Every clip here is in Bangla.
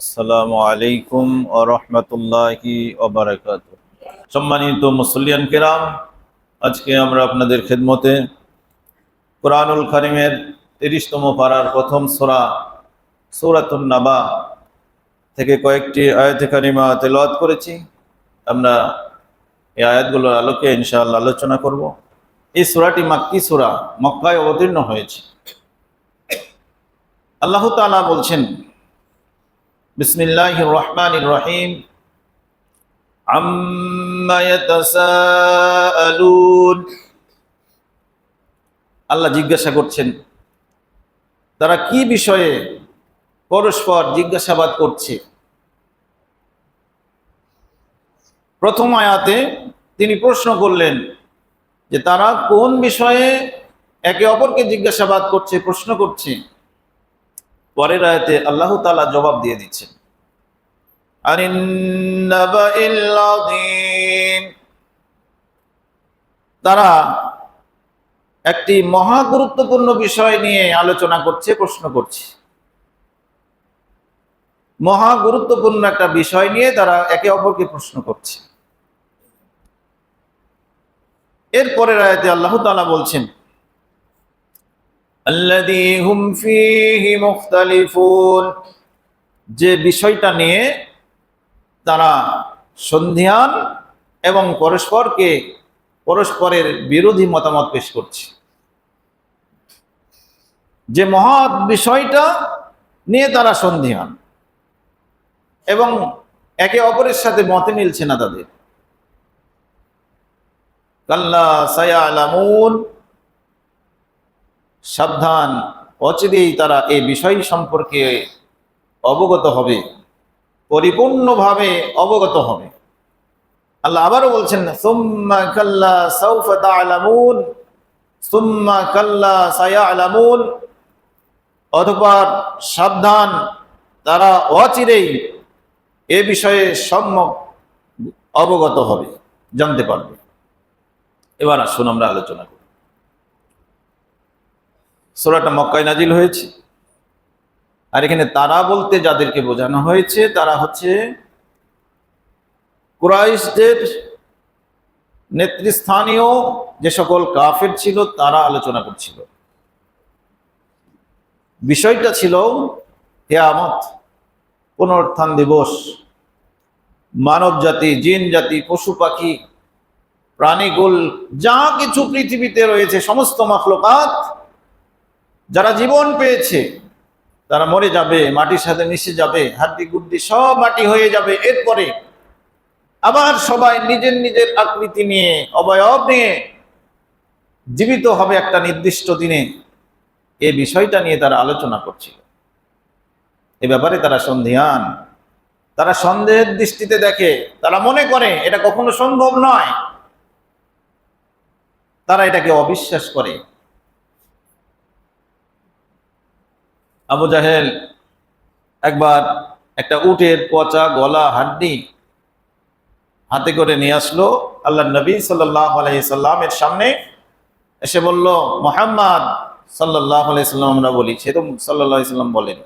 আসসালামু আলাইকুম ও রহমতুল্লাহি ওবরাকাত সম্মানিত মুসলিয়ান কেরাম, আজকে আমরা আপনাদের খেদমতে কোরআনুল করিমের তিরিশতম পাড়ার প্রথম সোরা, সৌরাতুন নাবা থেকে কয়েকটি আয়াত কারিমা তেলাওয়াত করেছি। আমরা এই আয়াতগুলোর আলোকে ইনশাআল্লাহ আলোচনা করব। এই সূরাটি মাক্কি সূরা, মক্কায় অবতীর্ণ হয়েছে। আল্লাহ তাআলা বলছেন বিসমিল্লাহির রহমানির রহিম আম্মা ইয়াতাসাআলুন। আল্লাহ জিজ্ঞাসা করছেন, তারা কি বিষয়ে পরস্পর জিজ্ঞাসাবাদ করছে? প্রথম আয়াতে তিনি প্রশ্ন করলেন যে তারা কোন বিষয়ে একে অপরকে জিজ্ঞাসাবাদ করছে, প্রশ্ন করছে? পরের আয়াতে আল্লাহ তাআলা জবাব দিয়ে দিচ্ছেন। তারা একটি মহা গুরুত্বপূর্ণ বিষয় নিয়ে আলোচনা করছে, প্রশ্ন করছে। মহা গুরুত্বপূর্ণ একটা বিষয় নিয়ে তারা একে অপরকে প্রশ্ন করছে। এরপরের আয়াতে আল্লাহ তাআলা বলছেন আল্লাযী হুম ফীহি মুখতালিফুন। যে বিষয়টা নিয়ে তারা সন্ধিয়ান এবং পরস্পরকে, পরস্পরের বিরোধী মতামত পেশ করছে। যে মহৎ বিষয়টা নিয়ে তারা সন্ধিহান এবং একে অপরের সাথে মতে মিলছে না তাদের। কাল্লা সায়া আলামুন সাবধান, অচিরেই তারা এই বিষয় সম্পর্কে অবগত হবে, পরিপূর্ণভাবে অবগত হবে। আল্লাহ আবারও বলছেন, সুম্মা কাল্লা সাউফা তা'লামুন, সুম্মা কাল্লা সায়া'লামুন। অতঃপর সাবধান, তারা অচিরেই এ বিষয়ে সম্যক অবগত হবে, জানতে পারবে। এবার আসুন আমরা আলোচনা করি। সোরাটা মক্কায় নাজিল হয়েছে। আর এখানে তারা বলতে যাদেরকে বোঝানো হয়েছে, তারা হচ্ছে কুরাইশদের নেতৃস্থানীয় যে সকল কাফের ছিল, তারা আলোচনা করছিল। বিষয়টা ছিল হেয়ামত পুনরুত্থান দিবস। মানব জাতি, জিন জাতি, পশু পাখি প্রাণীগুল যা কিছু পৃথিবীতে রয়েছে, সমস্ত মাখলকাত যারা জীবন পেয়েছে, তারা মরে যাবে, মাটির সাথে মিশে যাবে, হাড্ডি গুড্ডি সব মাটি হয়ে যাবে। এরপরে আবার সবাই নিজের নিজের আকৃতি নিয়ে, অবয়ব নিয়ে জীবিত হবে একটা নির্দিষ্ট দিনে। এ বিষয়টা নিয়ে তারা আলোচনা করছিল। এ ব্যাপারে তারা সন্ধিয়ান তারা সন্দেহের দৃষ্টিতে দেখে, তারা মনে করে এটা কখনো সম্ভব নয়। তারা এটাকে অবিশ্বাস করে। আবু জাহেল একবার একটা উটের পচা গলা হাড্ডি হাতে করে নিয়ে আসলো আল্লাহ নবী সাল্লাহ আলাইসাল্লামের সামনে। এসে বলল, মোহাম্মদ সাল্লাহ আলাইসাল্লাম আমরা বলি। সে তো সাল্লাম বলেন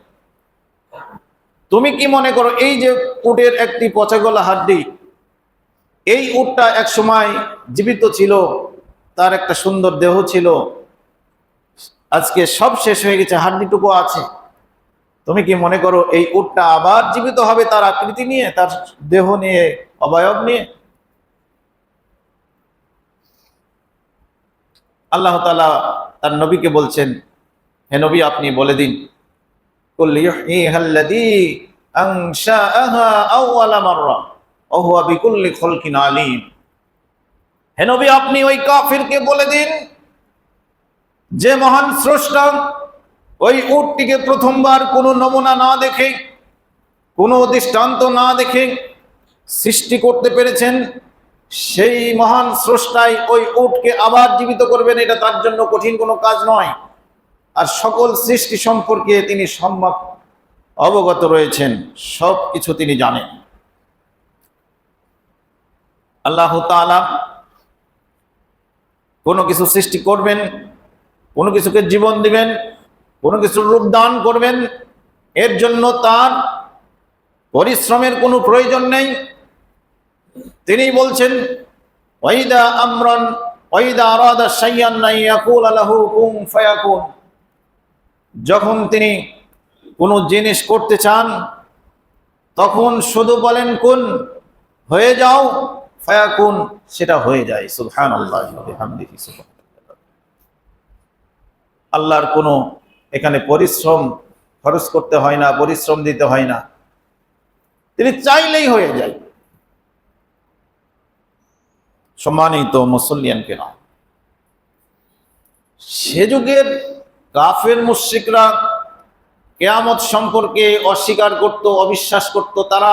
তুমি কি মনে করো এই যে উটের একটি পচা গলা হাড্ডি, এই উটটা এক সময় জীবিত ছিল, তার একটা সুন্দর দেহ ছিল আজকে সব শেষ হয়ে গেছে, হাড্ডিটুকু আছে। তুমি কি মনে করো এই উটটা আবার জীবিত হবে তার আকৃতি নিয়ে, তার দেহ নিয়ে, অবয়ব নিয়ে? আল্লাহ তালা তার নবীকে বলছেন, হে নবী, আপনি বলে দিন। হে নবী, আপনি ওই কাফিরকে বলে দিন যে মহান স্রষ্টা, ওই উটটিকে প্রথমবার কোনো নমুনা না দেখে, কোনো দৃষ্টান্ত না দেখে সৃষ্টি করতে পেরেছেন, সেই মহান স্রষ্টাই ওই উটকে আবার জীবিত করবেন, এটা তার জন্য কঠিন কোনো কাজ নয়। আর সকল সৃষ্টি সম্পর্কে তিনি সম্যক অবগত রয়েছেন, সব কিছু তিনি জানেন। আল্লাহ তাআলা কোনো কিছু সৃষ্টি করবেন কোনো কিছুকে জীবন দিবেন, কোনো কিছুর রূপ দান করবেন, এর জন্য তার পরিশ্রমের কোনো প্রয়োজন নেই। তিনি বলছেন, ওয়াইদা আমরান, ওয়াইদা আরাদা শাইয়ান নাই ইয়াকুল লাহু কুম ফায়াকুন। যখন তিনি কোনো জিনিস করতে চান, তখন শুধু বলেন, কোন, হয়ে যাও, ফায়াকুন। সেটা হয়ে যায়। সুবহানাল্লাহ বিহামদিহি সুবহানাল্লাহ আল্লাহর কোনো এখানে পরিশ্রম খরচ করতে হয় না, পরিশ্রম দিতে হয় না। তিনি চাইলেই হয়ে যায়। সম্মানিত মুসল্লিয়ান কেন সে যুগের কাফের মুশ্রিকরা কেয়ামত সম্পর্কে অস্বীকার করত, অবিশ্বাস করত, তারা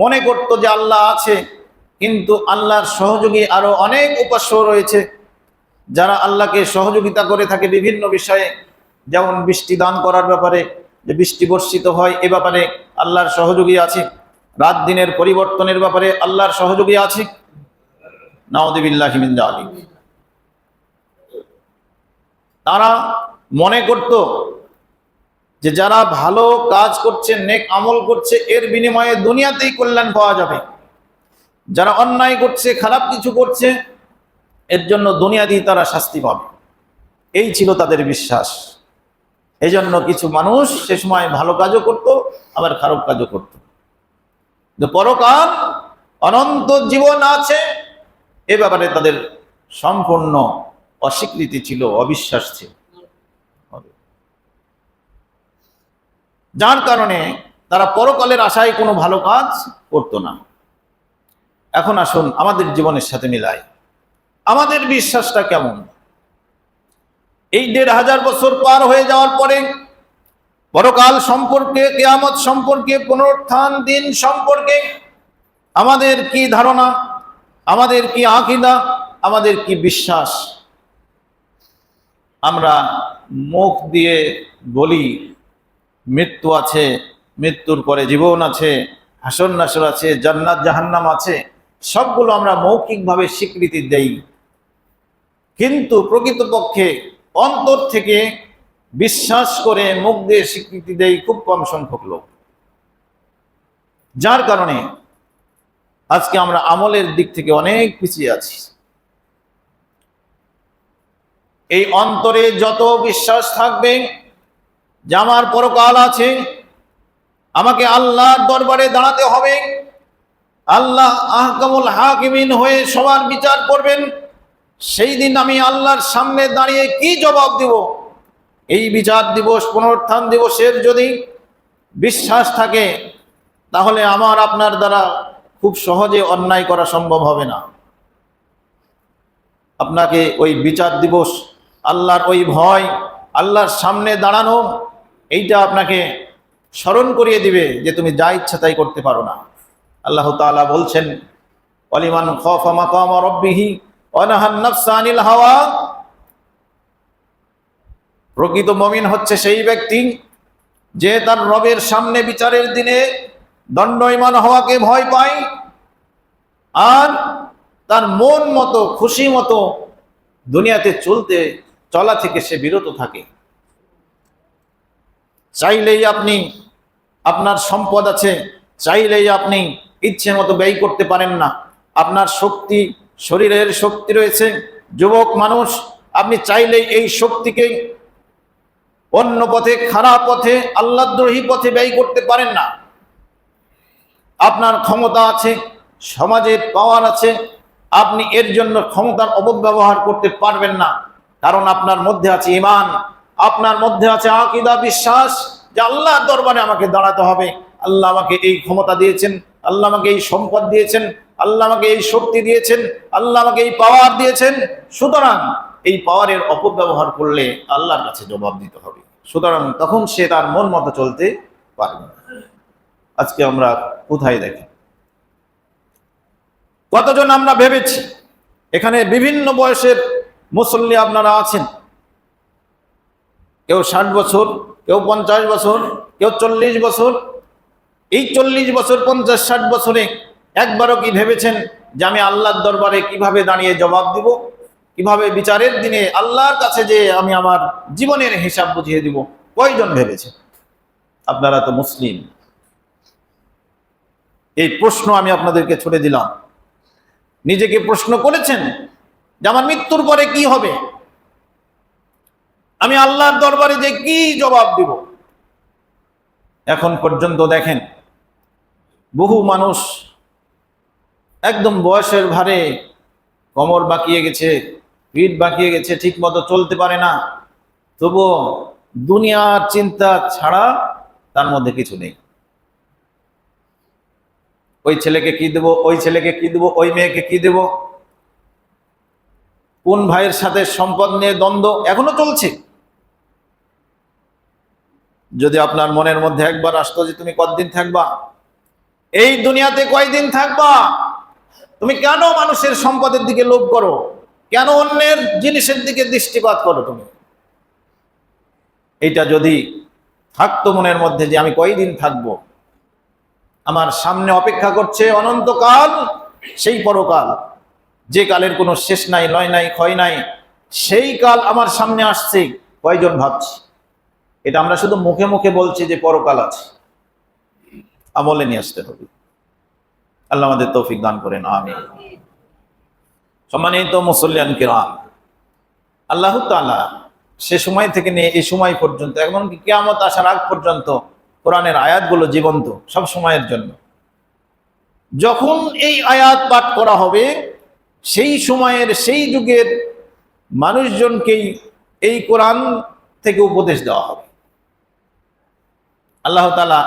মনে করত যে আল্লাহ আছে, কিন্তু আল্লাহর সহযোগী আরও অনেক উপাস্য রয়েছে। যারা আল্লাহকে সহযোগিতা করে থাকে বিভিন্ন বিষয়ে, যেমন বৃষ্টি দান করার ব্যাপারে, যে বৃষ্টি বর্ষিত হয় এ ব্যাপারে আল্লাহর সহযোগী আছে। রাত দিনের পরিবর্তনের ব্যাপারে আল্লাহর সহযোগী আছে। নাউদিবিল্লাহিমিন আলী তারা মনে করত যে যারা ভালো কাজ করছে, নেক আমল করছে, এর বিনিময়ে দুনিয়াতেই কল্যাণ পাওয়া যাবে। যারা অন্যায় করছে, খারাপ কিছু করছে এর জন্য দুনিয়াতেই তারা শাস্তি পাবে। এই ছিল তাদের বিশ্বাস। এই জন্য কিছু মানুষ সে সময় ভালো কাজও করত, আবার খারাপ কাজও করত। পরকাল অনন্ত জীবন আছে, এ ব্যাপারে তাদের সম্পূর্ণ অস্বীকৃতি ছিল, অবিশ্বাস ছিল। যার কারণে তারা পরকালের আশায় কোনো ভালো কাজ করতো না। এখন আসুন আমাদের জীবনের সাথে মিলাই। আমাদের বিশ্বাসটা কেমন? এই দেড় হাজার বছর পার হয়ে যাওয়ার পরে পরকাল সম্পর্কে, কেয়ামত সম্পর্কে, পুনরুত্থান দিন সম্পর্কে আমাদের কি ধারণা? আমাদের কি আঁকিদা? আমাদের কি বিশ্বাস? আমরা মুখ দিয়ে বলি, মৃত্যু আছে, মৃত্যুর পরে জীবন আছে হাসন নাসর আছে, জান্নাত, জাহান্নাম আছে, সবগুলো আমরা মৌখিকভাবে স্বীকৃতি দেই। কিন্তু প্রকৃতপক্ষে অন্তর থেকে বিশ্বাস করে মুখ দিয়ে স্বীকৃতি দেয় খুব কম সংখ্যক লোক। যার কারণে আজকে আমরা আমলের দিক থেকে অনেক পিছিয়ে আছি। এই অন্তরে যত বিশ্বাস থাকবে, যে আমার পরকাল আছে, আমাকে আল্লাহর দরবারে দাঁড়াতে হবে। আল্লাহ আহকামুল হাকিমিন হয়ে সবার বিচার করবেন। সেই দিন আমি আল্লাহর সামনে দাঁড়িয়ে কি জবাব দিব? এই বিচার দিবস, পুনরুত্থান দিবসের যদি বিশ্বাস থাকে, তাহলে আমার আপনার দ্বারা খুব সহজে অন্যায় করা সম্ভব হবে না। আপনাকে ওই বিচার দিবস, আল্লাহর ওই ভয়, আল্লাহর সামনে দাঁড়ানো, এইটা আপনাকে স্মরণ করিয়ে দিবে যে তুমি যা ইচ্ছা তাই করতে পারো না। আল্লাহ তাআলা বলছেন, অলিমান খফা মাকাম রব্বিহি অনাহান হাওয়া। প্রকৃত মমিন হচ্ছে সেই ব্যক্তি যে তার রবের সামনে বিচারের দিনে দণ্ডয়মান হওয়াকে ভয় পায় আর তার মন মতো, খুশি মতো দুনিয়াতে চলতে, চলা থেকে সে বিরত থাকে। চাইলেই আপনি আপনার সম্পদ আছে, চাইলেই আপনি ইচ্ছে মতো ব্যয় করতে পারেন না। আপনার শক্তি শরীরের শক্তি রয়েছে, যুবক, মানুষ, আপনি চাইলেই এই শক্তিকে অন্য পথে, খারাপ পথে, আল্লাদ্রোহী পথে ব্যয় করতে পারেন না। আপনার ক্ষমতা আছে সমাজের পাওয়ার আছে, আপনি এর জন্য ক্ষমতার অপব্যবহার করতে পারবেন না। কারণ আপনার মধ্যে আছে ইমান, আপনার মধ্যে আছে আকিদা, বিশ্বাস, যে আল্লাহ দরবারে আমাকে দাঁড়াতে হবে। আল্লাহ আমাকে এই ক্ষমতা দিয়েছেন, আল্লাহ আমাকে এই সম্পদ দিয়েছেন আল্লাহ আমাকে এই শক্তি দিয়েছেন, আল্লাহ আমাকে এই পাওয়ার দিয়েছেন। সুতরাং এই পাওয়ারের অপব্যবহার করলে আল্লাহর কাছে জবাব দিতে হবে। সুতরাং তখন সে তার মন মতো চলতে পারবে না। আজকে আমরা কোথায় দেখি? কতজন আমরা ভেবেছি? এখানে বিভিন্ন বয়সের মুসল্লি আপনারা আছেন। কেউ ষাট বছর, কেউ পঞ্চাশ বছর, কেউ চল্লিশ বছর। এই চল্লিশ বছর, পঞ্চাশ ষাট বছরে একবারও কি ভেবেছেন যে আমি আল্লাহর দরবারে কীভাবে দাঁড়িয়ে জবাব দিব? কীভাবে বিচারের দিনে আল্লাহর কাছে যে আমি আমার জীবনের হিসাব বুঝিয়ে দিব? কয়জন ভেবেছে আপনারা তো মুসলিম। এই প্রশ্ন আমি আপনাদেরকে ছুড়ে দিলাম। নিজেকে প্রশ্ন করেছেন যে আমার মৃত্যুর পরে কি হবে? আমি আল্লাহর দরবারে যে কি জবাব দিব? এখন পর্যন্ত দেখেন, বহু মানুষ একদম বয়সের ভারে কোমর বাঁকিয়ে গেছে, পিঠ বাঁকিয়ে গেছে ঠিক মতো চলতে পারে না। তবুও দুনিয়ার চিন্তা ছাড়া তার মধ্যে কিছু নেই। ওই ছেলেকে কি দেব, ওই ছেলেকে কি দেব, ওই মেয়েকে কি দেব? কোন ভাইয়ের সাথে সম্পদ নিয়ে দ্বন্দ্ব এখনও চলছে? যদি আপনার মনের মধ্যে একবার আসতো যে তুমি কতদিন থাকবা? এই দুনিয়াতে কয়দিন থাকবা? তুমি কেন মানুষের সম্পদের দিকে লোভ করো? কেন অন্যের জিনিসের দিকে দৃষ্টিপাত করো তুমি? এইটা যদি থাকতো মনের মধ্যে যে আমি কয়দিন থাকব? আমার সামনে অপেক্ষা করছে অনন্তকাল, সেই পরকাল। যে কালের কোনো শেষ নাই, লয় নাই, ক্ষয় নাই, সেই কাল আমার সামনে আসছে। কয়জন ভাবছি? এটা আমরা শুধু মুখে মুখে বলছি যে পরকাল আছে। আমলে নিয়ে আসতে হবে। আল্লাহ আমাদের তৌফিক দান করেন আমি সম্মানিত মুসল্লিয়ান কিরাম, আল্লাহ তাআলা সে সময় থেকে নিয়ে এই সময় পর্যন্ত, এমনকি কেয়ামত আসার আগ পর্যন্ত কোরআনের আয়াতগুলো জীবন্ত সব সময়ের জন্য। যখন এই আয়াত পাঠ করা হবে, সেই সময়ের, সেই যুগের মানুষজনকেই এই কোরআন থেকে উপদেশ দেওয়া হবে। আল্লাহ তালা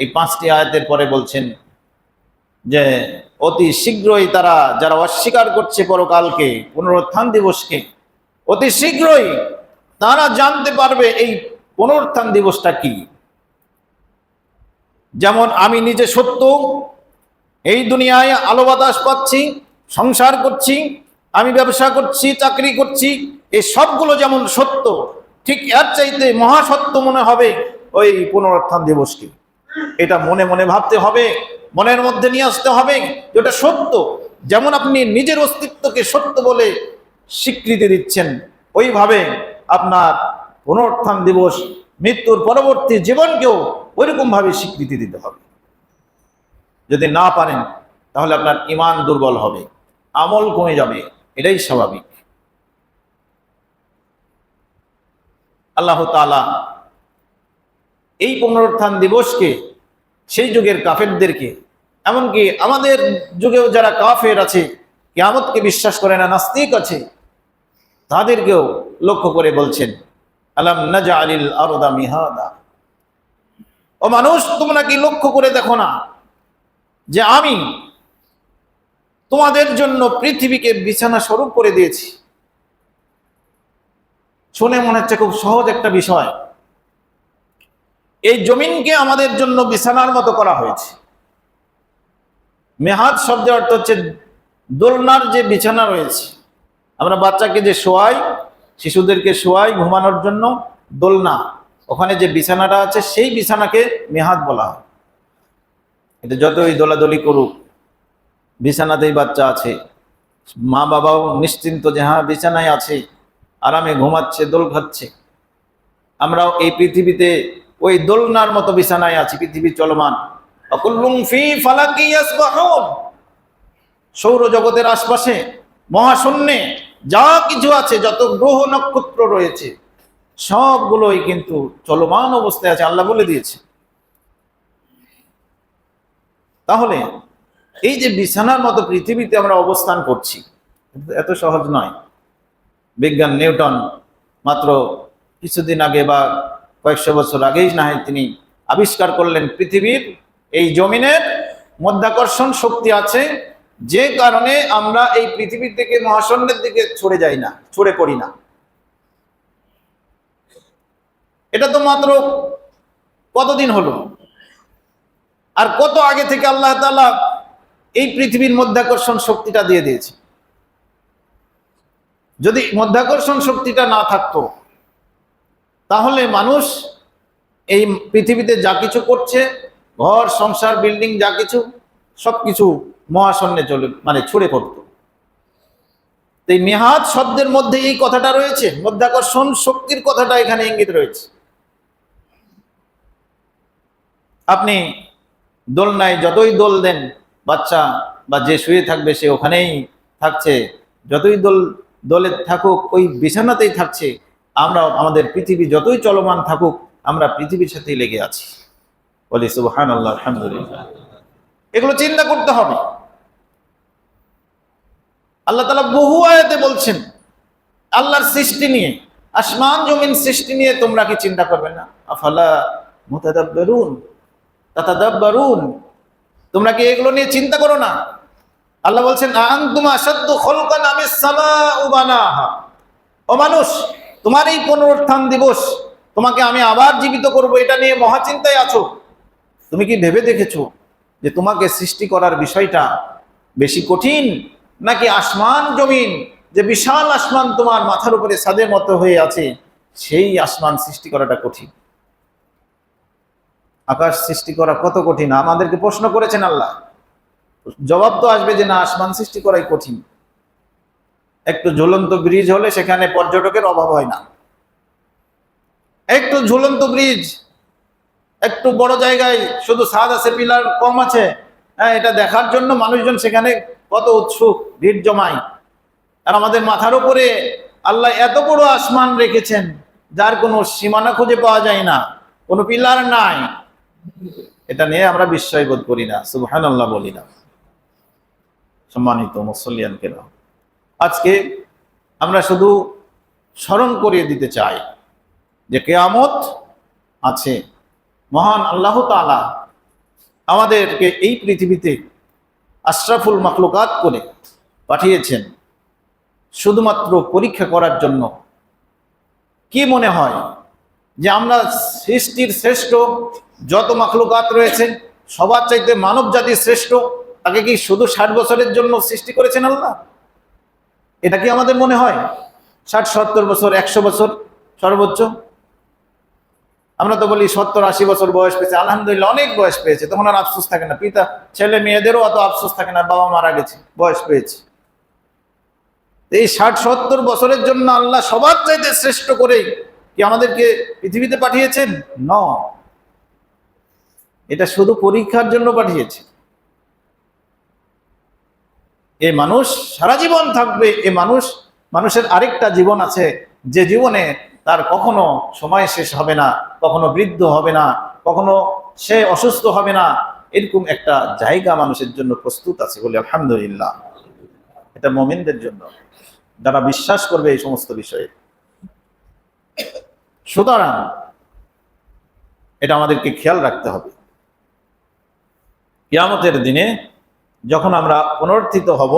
এই পাঁচটি আয়াতের পরে বলছেন যে অতি শীঘ্রই তারা, যারা অস্বীকার করছে পরকালকে, পুনরুত্থান দিবসকে, অতি শীঘ্রই তারা জানতে পারবে এই পুনরুত্থান দিবসটা কি। যেমন আমি নিজে সত্য, এই দুনিয়ায় আলো বাতাস পাচ্ছি, সংসার করছি, আমি ব্যবসা করছি, চাকরি করছি এই সবগুলো যেমন সত্য, ঠিক এর চাইতে মহাসত্য মনে হবে ওই পুনরুত্থান দিবসকে। এটা মনে মনে ভাবতে হবে। মনের মধ্যে নিয়ে আসতে হবে যেটা সত্য। যেমন আপনি নিজের অস্তিত্বকে সত্য বলে স্বীকৃতি দিচ্ছেন, ওইভাবে আপনার পুনরুত্থান দিবস, মৃত্যুর পরবর্তী জীবনকেও ওইরকম ভাবে স্বীকৃতি দিতে হবে। যদি না পারেন, তাহলে আপনার ইমান দুর্বল হবে, আমল কমে যাবে, এটাই স্বাভাবিক। আল্লাহ তাআলা এই পুনরুত্থান দিবসকে সেই যুগের কাফেরদেরকে। এমনকি আমাদের যুগেও যারা কাফের আছে, কিয়ামতকে বিশ্বাস করে না, নাস্তিক আছে, তাদেরকেও লক্ষ্য করে বলছেন, আলাম নাজা আলিল আরদা মিহাদা? ও মানুষ, তোমরা কি লক্ষ্য করে দেখো না যে আমি তোমাদের জন্য পৃথিবীকে বিছানা স্বরূপ করে দিয়েছি? শুনে মনে হচ্ছে খুব সহজ একটা বিষয়। এই জমিনকে আমাদের জন্য বিছানার মতো করা হয়েছে। মেহাদ শব্দের অর্থ হচ্ছে দোলনার যে বিছানা রয়েছে, আমরা বাচ্চাকে যে শোয়াই, শিশুদেরকে শোয়াই ঘুমানোর জন্য দোলনা, ওখানে যে বিছানাটা আছে সেই বিছানাকে মেহাদ বলা হয়। এটা যতই দোলাদলি করুক, বিছানাতেই বাচ্চা আছে মা বাবাও নিশ্চিন্ত যে হ্যাঁ বিছানায় আছে, আরামে ঘুমাচ্ছে, দোল খাচ্ছে। আমরাও এই পৃথিবীতে ওই দোলনার মতো বিছানায় আছি, পৃথিবী চলমান। সৌরজগতের আশপাশে, মহাশূন্যে যা কিছু আছে, যত গ্রহ নক্ষত্র রয়েছে, সবগুলোই কিন্তু চলমান অবস্থায় আছে, আল্লাহ বলে দিয়েছে। তাহলে, এই যে বিছানার মতো পৃথিবীতে আমরা অবস্থান করছি, এত সহজ নয়। বিজ্ঞান নিউটন মাত্র কিছুদিন আগে বা কয়েকশো বছর আগেই না হয় তিনি আবিষ্কার করলেন পৃথিবীর এই জমিনের মধ্যাকর্ষণ শক্তি আছে, যে কারণে আমরা এই পৃথিবীর থেকে মহাশূন্যের দিকে ছড়ে যাই না, ছড়ে পড়ি না। এটা তো মাত্র কতদিন হলো? আর কত আগে থেকে আল্লাহ তাআলা এই পৃথিবীর মধ্যাকর্ষণ শক্তিটা দিয়ে দিয়েছে? যদি মধ্যাকর্ষণ শক্তিটা না থাকতো তাহলে মানুষ এই পৃথিবীতে যা কিছু করছে, ঘর, সংসার বিল্ডিং যা কিছু সব কিছু মহাশূন্যে চলে মানে ছুড়ে পড়তো। এই মেহাদ শব্দের মধ্যে এই কথাটা রয়েছে, মধ্যাকর্ষণ শক্তির কথাটা এখানে ইঙ্গিত রয়েছে। আপনি দোলনায় যতই দোল দেন, বাচ্চা বা যে শুয়ে থাকবে সে ওখানেই থাকছে। যতই দোল, দোলে থাকুক, ওই বিছানাতেই থাকছে। আমরা আমাদের পৃথিবী যতই চলমান থাকুক, আমরা পৃথিবীর সাথেই লেগে আছি। বলি সুবহান আল্লাহ আলহামদুলিল্লাহ। এগুলো চিন্তা করতে হবে। আল্লাহ তালা বহু আয়াতে বলছেন, আল্লাহর সৃষ্টি নিয়ে, আসমান জমিন সৃষ্টি নিয়ে তোমরা কি চিন্তা করবে না? আফালা মুতাদাব্বারুন, তাতাদাব্বারুন। তোমরা কি এগুলো নিয়ে চিন্তা করো না? আল্লাহ বলছেন, আনতুম আসাদ্দু খলকান আমিস সামাউ বানাহা। ও মানুষ তোমার এই পুনরুত্থান দিবস, তোমাকে আমি আবার জীবিত করব, এটা নিয়ে মহাচিন্তায় আছো। তুমি কি ভেবে দেখেছ যে তোমাকে সৃষ্টি করার বিষয়টা বেশি কঠিন, নাকি আসমান জমিন, যে বিশাল আসমান তোমার মাথার উপরে সাদের মতো হয়ে আছে, সেই আসমান সৃষ্টি করাটা কঠিন? আকাশ সৃষ্টি করা কত কঠিন? আমাদেরকে প্রশ্ন করেছেন আল্লাহ। জবাব তো আসবে যে না, আসমান সৃষ্টি করাই কঠিন। একটু ঝুলন্ত ব্রিজ হলে সেখানে পর্যটকের অভাব হয় না। একটু ঝুলন্ত ব্রিজ, একটু বড় জায়গায় শুধু ছাদ আছে, পিলার কম আছে হ্যাঁ এটা দেখার জন্য মানুষজন সেখানে কত উৎসুক, ভিড় জমায়। আর আমাদের মাথার উপরে আল্লাহ এত বড় আসমান রেখেছেন, যার কোনো সীমানা খুঁজে পাওয়া যায় না, কোনো পিলার নাই। এটা নিয়ে আমরা বিস্ময় বোধ করি না সুবহান আল্লাহ বলি না। সম্মানিত মুসলিয়ান কেন আজকে আমরা শুধু স্মরণ করিয়ে দিতে চাই যে কেয়ামত আছে। মহান আল্লাহ তালা আমাদেরকে এই পৃথিবীতে আশরাফুল মাকলুকাত করে পাঠিয়েছেন শুধুমাত্র পরীক্ষা করার জন্য। কি মনে হয় যে আমরা সৃষ্টির শ্রেষ্ঠ, যত মাকলুকাত রয়েছে, সবার চাইতে মানব জাতির শ্রেষ্ঠ, তাকে কি শুধু ষাট বছরের জন্য সৃষ্টি করেছেন আল্লাহ? এটা কি আমাদের মনে হয়? ষাট, সত্তর বছর, একশো বছর সর্বোচ্চ? আমরা তো বলি সত্তর, আশি বছর বয়স পেয়েছে। আলহামদুলিল্লাহ, অনেক বয়স পেয়েছে। তখন আর আফসোস থাকে না। পিতা, ছেলে মেয়েদেরও অত আফসোস থাকে না, বাবা মারা গেছে, বয়স পেয়েছে। এই ষাট, সত্তর বছরের জন্য আল্লাহ সবার চাইতে শ্রেষ্ঠ করে কি আমাদেরকে পৃথিবীতে পাঠিয়েছেন? ন। এটা শুধু পরীক্ষার জন্য পাঠিয়েছে। এ মানুষ সারা জীবন থাকবে, এ মানুষ, মানুষের আরেকটা জীবন আছে, যে জীবনে তার কখনো সময় শেষ হবে না, কখনো বৃদ্ধ হবে না, কখনো সে অসুস্থ হবে না, এরকম একটা জায়গা মানুষের জন্য প্রস্তুত আছে বলে আলহামদুলিল্লাহ। এটা মোমিনদের জন্য। যারা বিশ্বাস করবে এই সমস্ত বিষয়ে। সুতরাং এটা আমাদেরকে খেয়াল রাখতে হবে। কিয়ামতের দিনে যখন আমরা পুনর্থিত হব,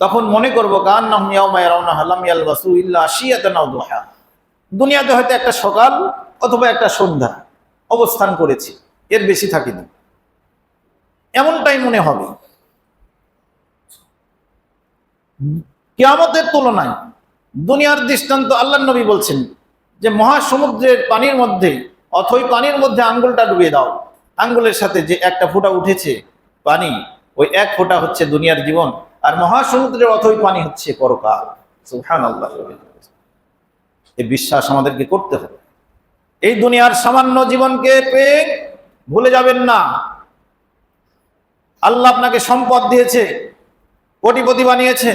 তখন মনে করব গান দুনিয়াতে হয়তো একটা সকাল অথবা একটা সন্ধ্যা অবস্থান করেছি, এর বেশি থাকিনি। এমনটাই মনে হবে। কেয়ামতের তুলনায় দুনিয়ার দৃষ্টান্ত আল্লাহ নবী বলছেন যে, মহাসমুদ্রের পানির মধ্যে অথই পানির মধ্যে আঙ্গুলটা ডুবিয়ে দাও। আঙ্গুলের সাথে যে একটা ফোঁটা উঠেছে পানি ওই এক ফোঁটা হচ্ছে দুনিয়ার জীবন, আর মহাসমুদ্রের অথই পানি হচ্ছে পরকাল। সুহান আল্লাহ এই বিশ্বাস আমাদেরকে করতে হবে। এই দুনিয়ার সামান্য জীবনকে পেয়ে ভুলে যাবেন না। আল্লাহ আপনাকে সম্পদ দিয়েছে, কোটিপতি বানিয়েছে।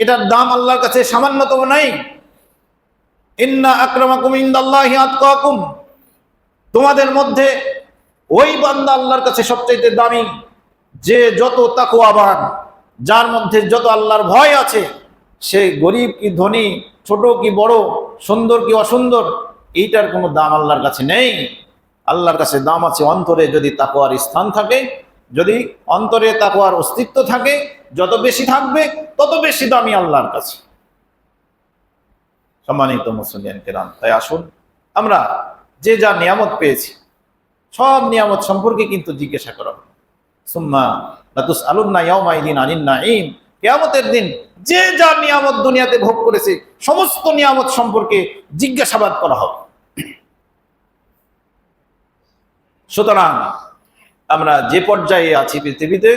এটার দাম আল্লাহর কাছে সামান্যতম নাই। ইন্না আক্রমাকুম ইন্দাল্লাহি আতকাকুম। তোমাদের মধ্যে ওই বান্দা আল্লাহর কাছে সবচাইতে দামি। যে যত তাকুয়াবান যার মধ্যে যত আল্লাহর ভয় আছে, সে গরিব কি ধনী, ছোট কি বড়, সুন্দর কি অসুন্দর, এইটার কোনো দাম আল্লাহর কাছে নেই। আল্লাহর কাছে দাম আছে অন্তরে যদি তাকুয়ার স্থান থাকে, যদি অন্তরে তাকুয়ার অস্তিত্ব থাকে, যত বেশি থাকবে, তত বেশি দামি আল্লাহর কাছে। সম্মানিত মুসলিয়ান কেরাম, তাই আসুন, আমরা যে যা নিয়ামত পেয়েছি, সব নিয়ামত সম্পর্কে কিন্তু জিজ্ঞাসা করা সুম্মা লাতুস আলুন্না ইয়াউমাইদিন আনিন নাঈম। কিয়ামতের দিন যে যা নিয়ামত দুনিয়াতে ভোগ করেছে, সমস্ত নিয়ামত সম্পর্কে জিজ্ঞাসাবাদ করা হবে। সুতরাং আমরা যে পর্যায়ে আছি পৃথিবীতে,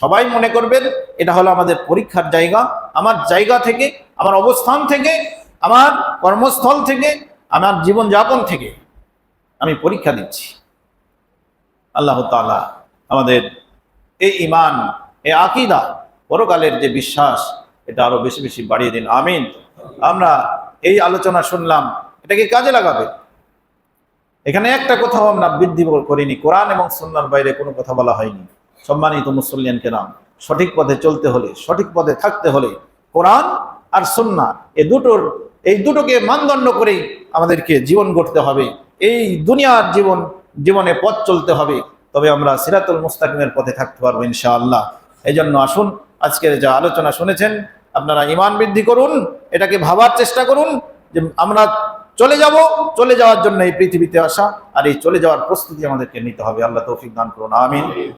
সবাই মনে করবেন, এটা হলো আমাদের পরীক্ষার জায়গা। আমার জায়গা থেকে, আমার অবস্থান থেকে, আমার কর্মস্থল থেকে, আমার জীবনযাপন থেকে আমি পরীক্ষা দিচ্ছি। আল্লাহ তাআলা আমাদের এই ইমান এই আকিদা, পরকালের যে বিশ্বাস, এটা আরও বেশি বেশি বাড়িয়ে দিন। আমিন। আমরা এই আলোচনা শুনলাম এটাকে কাজে লাগাবে? এখানে একটা কথাও আমরা বৃদ্ধি করিনি। কোরআন এবং সন্ন্যার বাইরে কোনো কথা বলা হয়নি। সম্মানিত মুসল্লিয়ান কেরাম, সঠিক পথে চলতে হলে, সঠিক পথে থাকতে হলে কোরআন আর সন্না, এ দুটোর, এই দুটোকে মানদণ্ড করেই আমাদেরকে জীবন গড়তে হবে। এই দুনিয়ার জীবন, জীবনে পথ চলতে হবে। তবে আমরা সিরাতুল মুস্তাকিমের পথে থাকতে পারব ইনশাআল্লাহ। এই জন্য আসুন, আজকের যা আলোচনা শুনেছেন, আপনারা ইমান বৃদ্ধি করুন, এটাকে ভাবার চেষ্টা করুন যে আমরা চলে যাব, চলে যাওয়ার জন্য এই পৃথিবীতে আসা, আর এই চলে যাওয়ার প্রস্তুতি আমাদেরকে নিতে হবে। আল্লাহ তৌফিক দান করুন, আমিন।